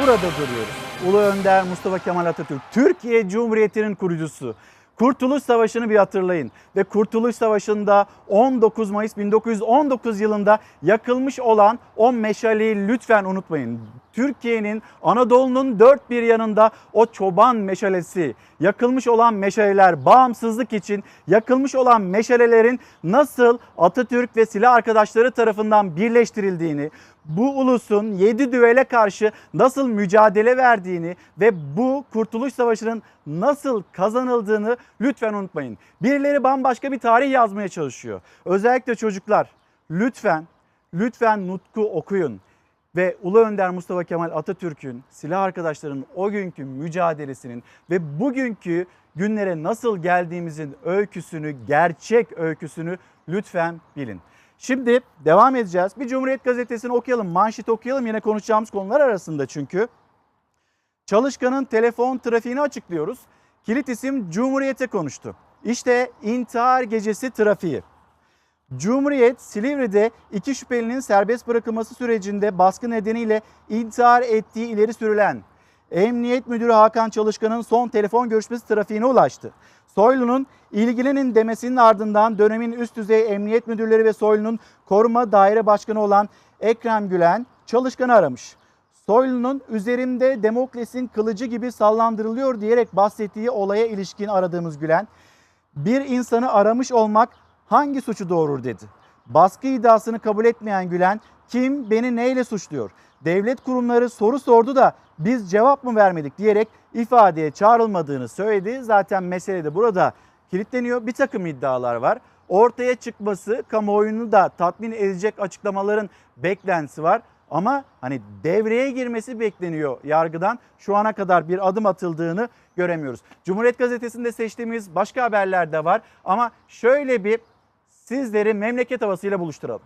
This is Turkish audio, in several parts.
burada duruyoruz. Ulu Önder Mustafa Kemal Atatürk, Türkiye Cumhuriyeti'nin kurucusu. Kurtuluş Savaşı'nı bir hatırlayın. Ve Kurtuluş Savaşı'nda 19 Mayıs 1919 yılında yakılmış olan o meşaleyi lütfen unutmayın. Türkiye'nin Anadolu'nun dört bir yanında o çoban meşalesi, yakılmış olan meşaleler, bağımsızlık için yakılmış olan meşalelerin nasıl Atatürk ve silah arkadaşları tarafından birleştirildiğini, bu ulusun yedi düvele karşı nasıl mücadele verdiğini ve bu Kurtuluş Savaşı'nın nasıl kazanıldığını lütfen unutmayın. Birileri bambaşka bir tarih yazmaya çalışıyor. Özellikle çocuklar lütfen lütfen Nutku okuyun ve Ulu Önder Mustafa Kemal Atatürk'ün silah arkadaşlarının o günkü mücadelesinin ve bugünkü günlere nasıl geldiğimizin öyküsünü, gerçek öyküsünü lütfen bilin. Şimdi devam edeceğiz. Bir Cumhuriyet Gazetesi'ni okuyalım, manşet okuyalım yine konuşacağımız konular arasında çünkü. Çalışkanın telefon trafiğini açıklıyoruz. Kilit isim Cumhuriyet'e konuştu. İşte intihar gecesi trafiği. Cumhuriyet Silivri'de iki şüphelinin serbest bırakılması sürecinde baskı nedeniyle intihar ettiği ileri sürülen Emniyet Müdürü Hakan Çalışkan'ın son telefon görüşmesi trafiğine ulaştı. Soylu'nun ilgilenin demesinin ardından dönemin üst düzey emniyet müdürleri ve Soylu'nun koruma daire başkanı olan Ekrem Gülen Çalışkan'ı aramış. Soylu'nun üzerimde Demokles'in kılıcı gibi sallandırılıyor diyerek bahsettiği olaya ilişkin aradığımız Gülen, bir insanı aramış olmak hangi suçu doğurur dedi. Baskı iddiasını kabul etmeyen Gülen kim beni neyle suçluyor? Devlet kurumları soru sordu da biz cevap mı vermedik diyerek ifadeye çağrılmadığını söyledi. Zaten mesele de burada kilitleniyor. Bir takım iddialar var. Ortaya çıkması kamuoyunu da tatmin edecek açıklamaların beklentisi var. Ama hani devreye girmesi bekleniyor yargıdan. Şu ana kadar bir adım atıldığını göremiyoruz. Cumhuriyet Gazetesi'nde seçtiğimiz başka haberler de var. Ama şöyle bir sizleri memleket havasıyla buluşturalım.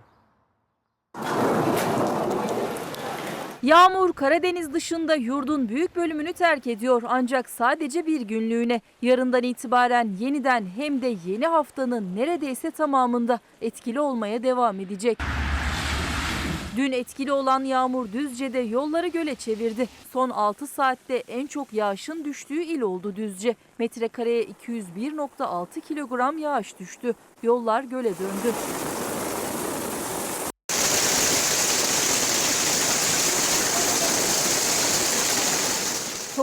Yağmur Karadeniz dışında yurdun büyük bölümünü terk ediyor ancak sadece bir günlüğüne. Yarından itibaren yeniden hem de yeni haftanın neredeyse tamamında etkili olmaya devam edecek. Dün etkili olan yağmur Düzce'de yolları göle çevirdi. Son 6 saatte en çok yağışın düştüğü il oldu Düzce. Metrekareye 201.6 kilogram yağış düştü. Yollar göle döndü.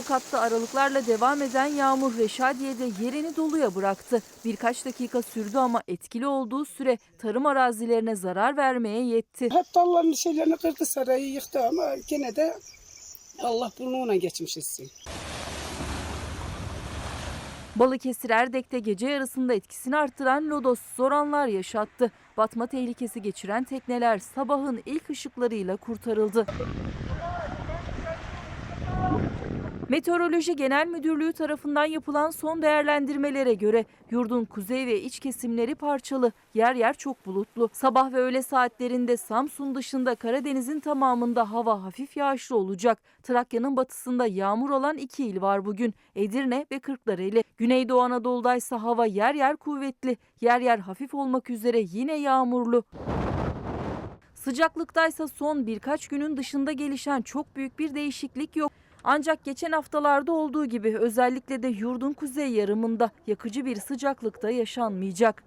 Tokat'ta aralıklarla devam eden yağmur Reşadiye'de yerini doluya bıraktı. Birkaç dakika sürdü ama etkili olduğu süre tarım arazilerine zarar vermeye yetti. Hep dalların şeylerini kırdı sarayı yıktı ama gene de Allah burnuna geçmiş etsin. Balıkesir Erdek'te gece yarısında etkisini arttıran lodos zor anlar yaşattı. Batma tehlikesi geçiren tekneler sabahın ilk ışıklarıyla kurtarıldı. Meteoroloji Genel Müdürlüğü tarafından yapılan son değerlendirmelere göre yurdun kuzey ve iç kesimleri parçalı, yer yer çok bulutlu. Sabah ve öğle saatlerinde Samsun dışında Karadeniz'in tamamında hava hafif yağışlı olacak. Trakya'nın batısında yağmur olan iki il var bugün. Edirne ve Kırklareli. Güneydoğu Anadolu'da ise hava yer yer kuvvetli, yer yer hafif olmak üzere yine yağmurlu. Sıcaklıktaysa son birkaç günün dışında gelişen çok büyük bir değişiklik yok. Ancak geçen haftalarda olduğu gibi özellikle de yurdun kuzey yarımında yakıcı bir sıcaklıkta yaşanmayacak.